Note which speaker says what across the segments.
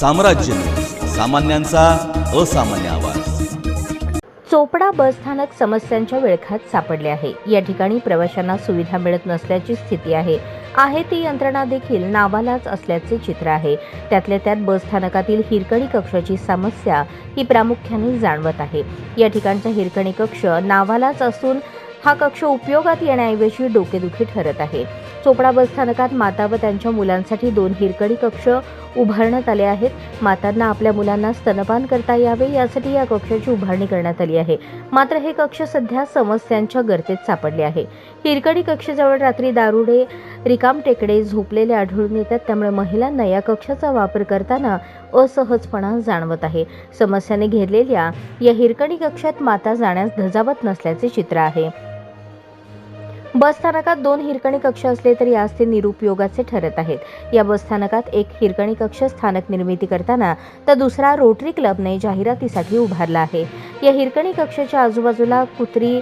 Speaker 1: साम्राज्य. सामान्यांचा असामान्य आवाज.
Speaker 2: चोपडा बसस्थानक समस्यांच्या विळख्यात सापडले आहे. या ठिकाणी प्रवाशांना सुविधा मिळत नसल्याची स्थिती आहे. आहे ती यंत्रणा देखील नावालाच असल्याचे चित्र आहे. त्यातल्या त्यात बसस्थानकातील हिरकणी कक्षाची समस्या ही प्रामुख्याने जाणवत आहे. या ठिकाणचा हिरकणी कक्ष नावालाच असून हा कक्ष उपयोगात येण्याऐवजी डोकेदुखी ठरत आहे. चोपडा बसस्थानकात माता व त्यांच्या मुलांसाठी दोन हिरकणी कक्ष उभारण्यात आले आहेत. मातांना आपल्या मुलांना स्तनपान करता यावे यासाठी या कक्षाची उभारणी करण्यात आली आहे. मात्र हे कक्ष सध्या समस्यांच्या गर्तेत सापडले आहे. हिरकणी कक्षजवळ रात्री दारुडे रिकाम टेकडे झोपलेले आढळून येतात. त्यामुळे महिलांना या कक्षाचा वापर करताना असहजपणा जाणवत आहे. समस्याने घेरलेल्या या हिरकणी कक्षात माता जाण्यास धजावत नसल्याचे चित्र आहे. बसस्थानकात दोन हिरकणी कक्ष असले तरी आज ते निरुपयोगाचे ठरत आहेत. या बसस्थानकात एक हिरकणी कक्ष स्थानक निर्मिती करताना तर दुसरा रोटरी क्लबने जाहिरातीसाठी उभारला आहे. या हिरकणी कक्षाच्या आजूबाजूला कुत्री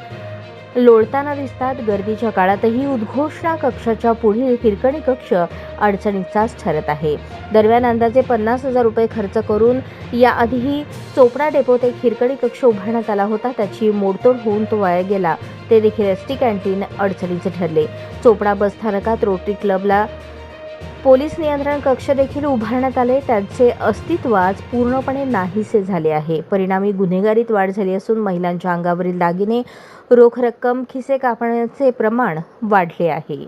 Speaker 2: लोळताना दिसतात. गर्दीच्या काळातही उद्घोषणा कक्षाच्या पुढील हिरकणी कक्ष अडचणीचाच ठरत आहे. दरम्यान अंदाजे पन्नास हजार रुपये खर्च करून याआधीही चोपडा डेपोत एक हिरकणी कक्ष उभारण्यात आला होता. त्याची मोडतोड होऊन तो वाया गेला. ते देखील एस टी कॅन्टीन अडचणीचे ठरले. चोपडा बस स्थानकात रोटरी क्लबला पोलीस नियंत्रण कक्ष देखील उभारण्यात आले. त्यांचे अस्तित्व आज पूर्णपणे नाहीसे झाले आहे. परिणामी गुन्हेगारीत वाढ झाली असून महिलांच्या अंगावरील दागिने रोख रक्कम खिसे कापण्याचे प्रमाण वाढले आहे.